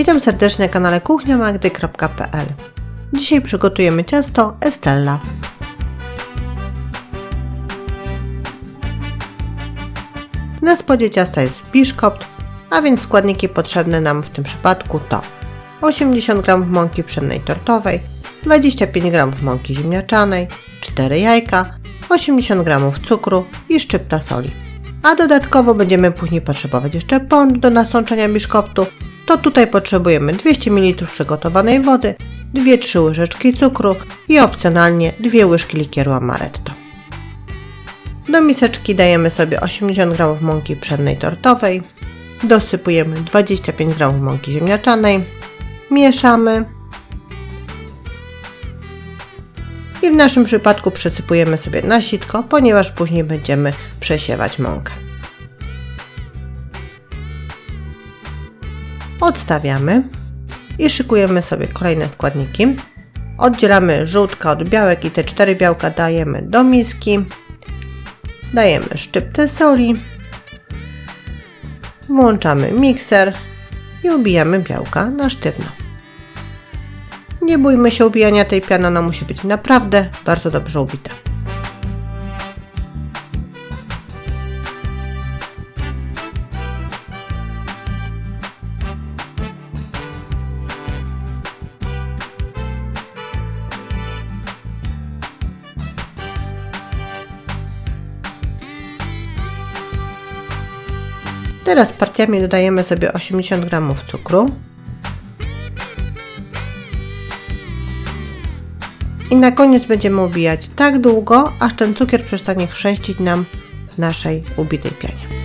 Witam serdecznie na kanale kuchniamagdy.pl Dzisiaj przygotujemy ciasto Estella. Na spodzie ciasta jest biszkopt, a więc składniki potrzebne nam w tym przypadku to 80 g mąki pszennej tortowej, 25 g mąki ziemniaczanej, 4 jajka, 80 g cukru i szczypta soli. A dodatkowo będziemy później potrzebować jeszcze poncz do nasączenia biszkoptu, to tutaj potrzebujemy 200 ml przygotowanej wody, 2-3 łyżeczki cukru i opcjonalnie 2 łyżki likieru amaretto. Do miseczki dajemy sobie 80 g mąki pszennej tortowej, dosypujemy 25 g mąki ziemniaczanej, mieszamy i w naszym przypadku przesypujemy sobie na sitko, ponieważ później będziemy przesiewać mąkę. Odstawiamy i szykujemy sobie kolejne składniki. Oddzielamy żółtka od białek i te cztery białka dajemy do miski. Dajemy szczyptę soli. Włączamy mikser i ubijamy białka na sztywno. Nie bójmy się ubijania tej piany, ona musi być naprawdę bardzo dobrze ubita. Teraz partiami dodajemy sobie 80 g cukru. I na koniec będziemy ubijać tak długo, aż ten cukier przestanie chrzęścić nam w naszej ubitej pianie.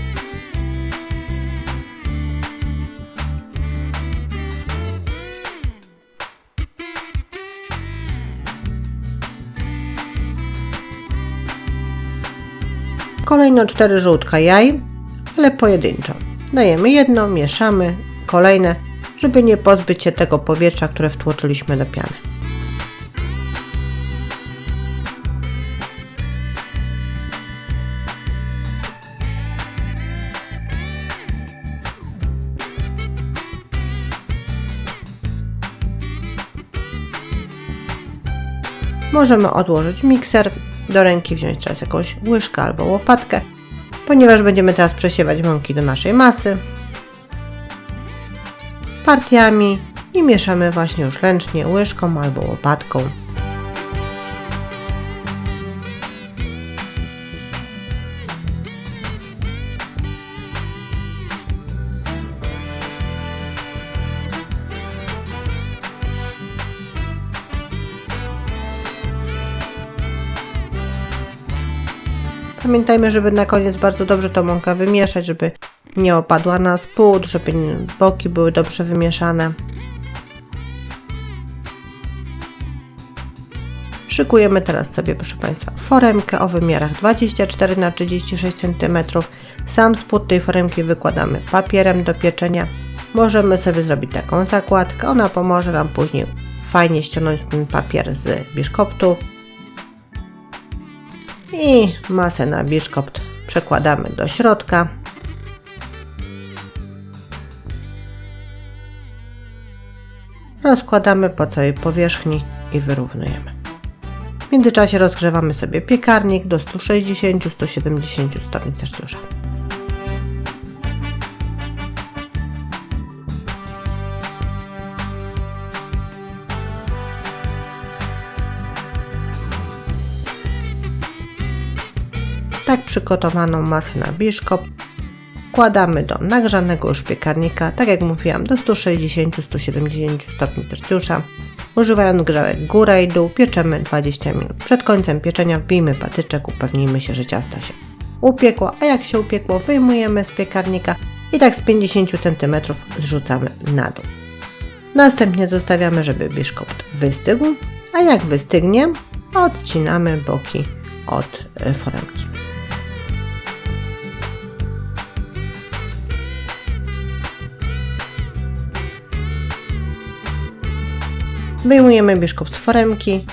Kolejno 4 żółtka jaj, ale pojedynczo. Dajemy jedno, mieszamy, kolejne, żeby nie pozbyć się tego powietrza, które wtłoczyliśmy do piany. Możemy odłożyć mikser, do ręki wziąć teraz jakąś łyżkę albo łopatkę, ponieważ będziemy teraz przesiewać mąki do naszej masy partiami i mieszamy właśnie już ręcznie łyżką albo łopatką. Pamiętajmy, żeby na koniec bardzo dobrze tą mąkę wymieszać, żeby nie opadła na spód, żeby boki były dobrze wymieszane. Szykujemy teraz sobie, proszę Państwa, foremkę o wymiarach 24 na 36 cm. Sam spód tej foremki wykładamy papierem do pieczenia. Możemy sobie zrobić taką zakładkę, ona pomoże nam później fajnie ściągnąć ten papier z biszkoptu i masę na biszkopt przekładamy do środka. Rozkładamy po całej powierzchni i wyrównujemy. W międzyczasie rozgrzewamy sobie piekarnik do 160-170 stopni Celsjusza. Tak przygotowaną masę na biszkop wkładamy do nagrzanego już piekarnika, tak jak mówiłam, do 160-170 stopni Celsjusza. Używając grzałek góra i dół, pieczemy 20 minut. Przed końcem pieczenia wbijmy patyczek, upewnijmy się, że ciasto się upiekło, a jak się upiekło, wyjmujemy z piekarnika i tak z 50 cm zrzucamy na dół. Następnie zostawiamy, żeby biszkopt wystygł, a jak wystygnie, odcinamy boki od e, foremki. Wyjmujemy biszkopt z foremki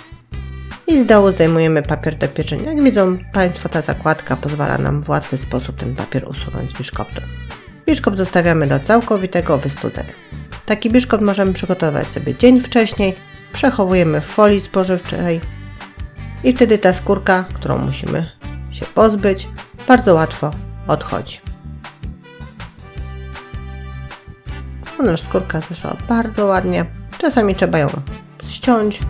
i z dołu zdejmujemy papier do pieczenia. Jak widzą Państwo, ta zakładka pozwala nam w łatwy sposób ten papier usunąć z biszkoptu. Biszkopt zostawiamy do całkowitego wystudzenia. Taki biszkopt możemy przygotować sobie dzień wcześniej, przechowujemy w folii spożywczej i wtedy ta skórka, którą musimy się pozbyć, bardzo łatwo odchodzi. Ona skórka zeszła bardzo ładnie. Czasami trzeba ją ściąć.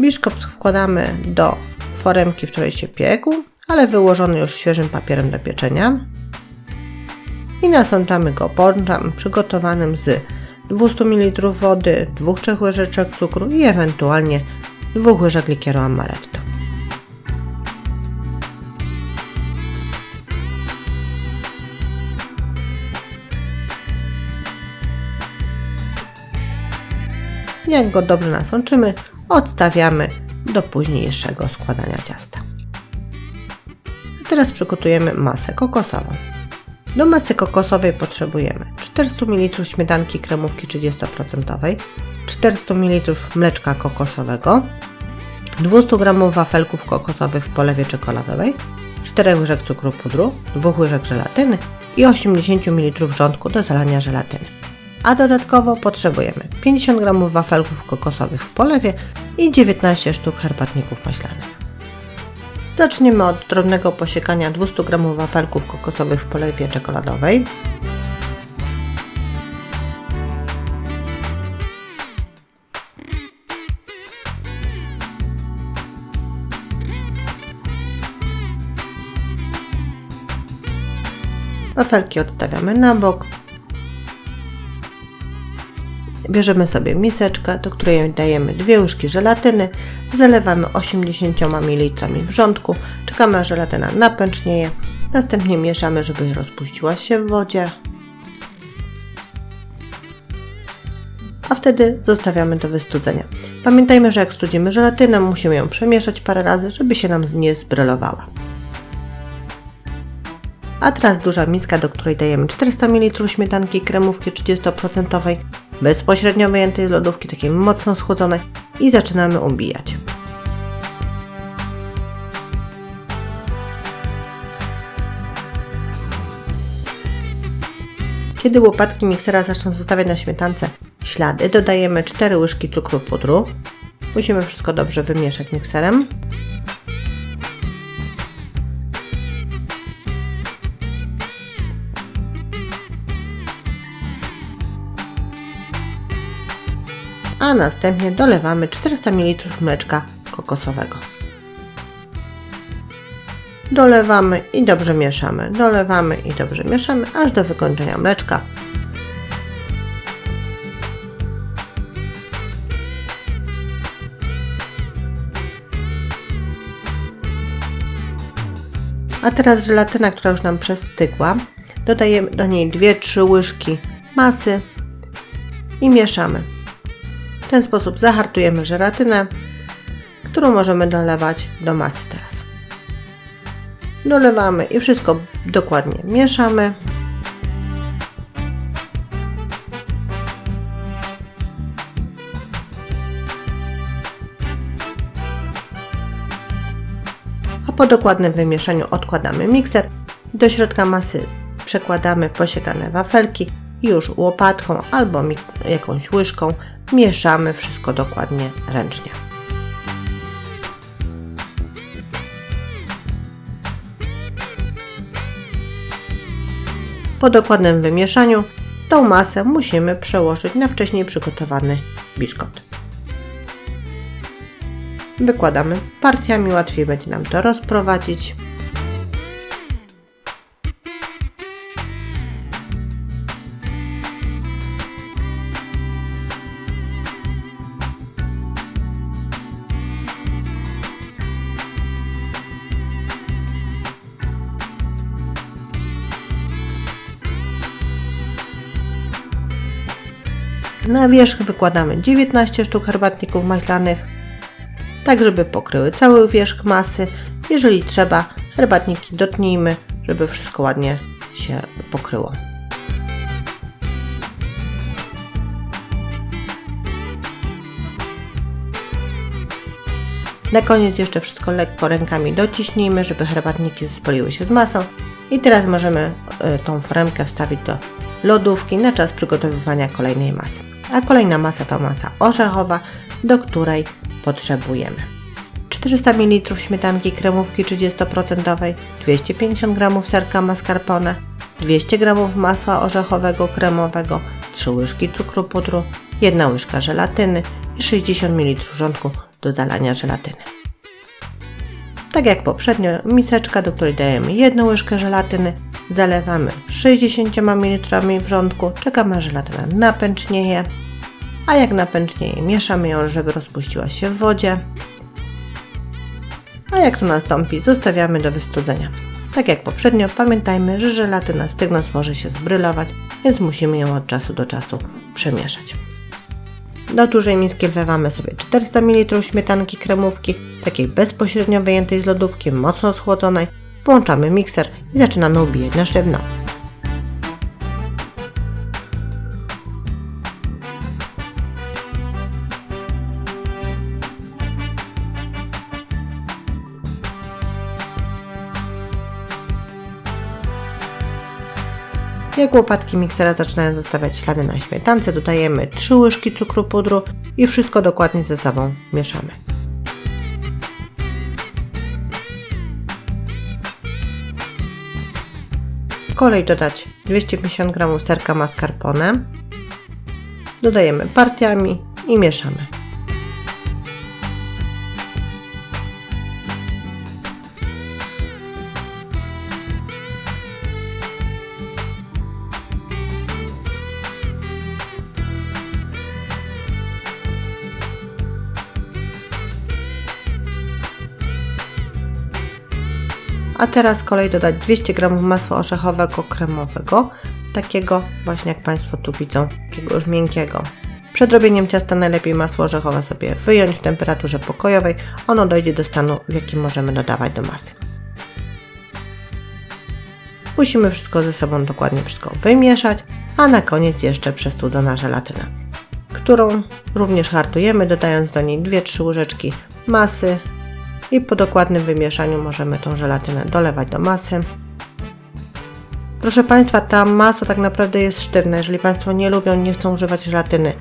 Biszkopt wkładamy do foremki, w której się piekł, ale wyłożony już świeżym papierem do pieczenia. I nasączamy go ponczem przygotowanym z 200 ml wody, 2-3 łyżeczek cukru i ewentualnie 2 łyżek likieru amaretto. Jak go dobrze nasączymy, odstawiamy do późniejszego składania ciasta. A teraz przygotujemy masę kokosową. Do masy kokosowej potrzebujemy 400 ml śmietanki kremówki 30%, 400 ml mleczka kokosowego, 200 g wafelków kokosowych w polewie czekoladowej, 4 łyżek cukru pudru, 2 łyżek żelatyny i 80 ml wrzątku do zalania żelatyny. A dodatkowo potrzebujemy 50 g wafelków kokosowych w polewie i 19 sztuk herbatników maślanych. Zaczniemy od drobnego posiekania 200 g wafelków kokosowych w polewie czekoladowej. Wafelki odstawiamy na bok. Bierzemy sobie miseczkę, do której dajemy dwie łyżki żelatyny, zalewamy 80 ml wrzątku, czekamy aż żelatyna napęcznieje, następnie mieszamy, żeby rozpuściła się w wodzie, a wtedy zostawiamy do wystudzenia. Pamiętajmy, że jak studzimy żelatynę, musimy ją przemieszać parę razy, żeby się nam nie zbrylowała. A teraz duża miska, do której dajemy 400 ml śmietanki kremówki 30%, bezpośrednio wyjętej z lodówki, takiej mocno schłodzonej i zaczynamy ubijać. Kiedy łopatki miksera zaczną zostawiać na śmietance ślady, dodajemy 4 łyżki cukru pudru. Musimy wszystko dobrze wymieszać mikserem. A następnie dolewamy 400 ml mleczka kokosowego. Dolewamy i dobrze mieszamy, dolewamy i dobrze mieszamy, aż do wykończenia mleczka. A teraz żelatyna, która już nam przestygła. Dodajemy do niej 2-3 łyżki masy i mieszamy. W ten sposób zahartujemy żelatynę, którą możemy dolewać do masy teraz. Dolewamy i wszystko dokładnie mieszamy. A po dokładnym wymieszaniu odkładamy mikser. Do środka masy przekładamy posiekane wafelki już łopatką albo jakąś łyżką mieszamy wszystko dokładnie ręcznie. Po dokładnym wymieszaniu tą masę musimy przełożyć na wcześniej przygotowany biszkopt. Wykładamy partiami, łatwiej będzie nam to rozprowadzić. Na wierzch wykładamy 19 sztuk herbatników maślanych, tak żeby pokryły cały wierzch masy. Jeżeli trzeba, herbatniki dotnijmy, żeby wszystko ładnie się pokryło. Na koniec jeszcze wszystko lekko rękami dociśnijmy, żeby herbatniki zespoliły się z masą. I teraz możemy y, tą foremkę wstawić do lodówki na czas przygotowywania kolejnej masy. A kolejna masa to masa orzechowa, do której potrzebujemy 400 ml śmietanki kremówki 30%, 250 g serka mascarpone, 200 g masła orzechowego kremowego, 3 łyżki cukru pudru, 1 łyżka żelatyny i 60 ml wrzątku do zalania żelatyny. Tak jak poprzednio, miseczka, do której dajemy 1 łyżkę żelatyny, zalewamy 60 ml wrzątku, czekamy aż żelatyna napęcznieje, a jak napęcznieje, mieszamy ją, żeby rozpuściła się w wodzie, a jak to nastąpi, zostawiamy do wystudzenia. Tak jak poprzednio, pamiętajmy, że żelatyna stygnąc może się zbrylować, więc musimy ją od czasu do czasu przemieszać. Do dużej miski wlewamy sobie 400 ml śmietanki kremówki, takiej bezpośrednio wyjętej z lodówki, mocno schłodzonej. Włączamy mikser i zaczynamy ubijać na sztywno. Jak łopatki miksera zaczynają zostawiać ślady na śmietance, dodajemy 3 łyżki cukru pudru i wszystko dokładnie ze sobą mieszamy. Kolej dodać 250 g serka mascarpone. Dodajemy partiami i mieszamy. A teraz kolej dodać 200 g masła orzechowego kremowego, takiego właśnie jak Państwo tu widzą, takiego już miękkiego. Przed robieniem ciasta najlepiej masło orzechowe sobie wyjąć w temperaturze pokojowej, ono dojdzie do stanu, w jakim możemy dodawać do masy. Musimy wszystko ze sobą dokładnie wszystko wymieszać, a na koniec jeszcze przestudzona żelatyna, którą również hartujemy, dodając do niej 2-3 łyżeczki masy i po dokładnym wymieszaniu możemy tą żelatynę dolewać do masy. Proszę Państwa, ta masa tak naprawdę jest sztywna. Jeżeli Państwo nie lubią, nie chcą używać żelatyny,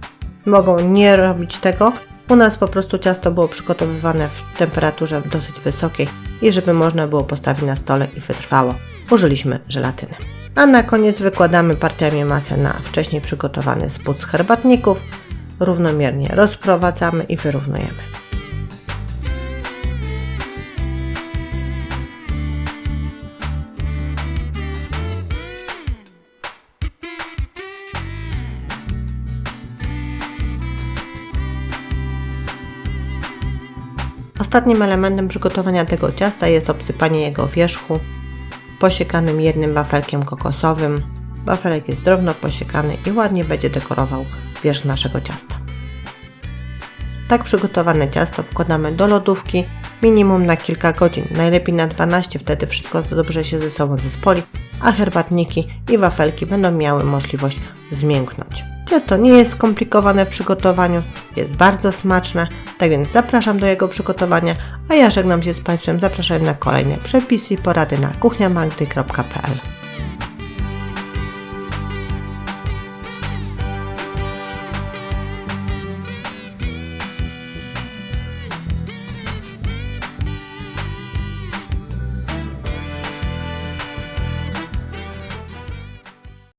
mogą nie robić tego. U nas po prostu ciasto było przygotowywane w temperaturze dosyć wysokiej i żeby można było postawić na stole i wytrwało, użyliśmy żelatyny. A na koniec wykładamy partiami masę na wcześniej przygotowany spód z herbatników, równomiernie rozprowadzamy i wyrównujemy. Ostatnim elementem przygotowania tego ciasta jest obsypanie jego wierzchu posiekanym jednym wafelkiem kokosowym. Wafelek jest drobno posiekany i ładnie będzie dekorował wierzch naszego ciasta. Tak przygotowane ciasto wkładamy do lodówki minimum na kilka godzin, najlepiej na 12, wtedy wszystko dobrze się ze sobą zespoli, a herbatniki i wafelki będą miały możliwość zmięknąć. Ciasto nie jest skomplikowane w przygotowaniu, jest bardzo smaczne, tak więc zapraszam do jego przygotowania, a ja żegnam się z Państwem, zapraszam na kolejne przepisy i porady na kuchniamagdy.pl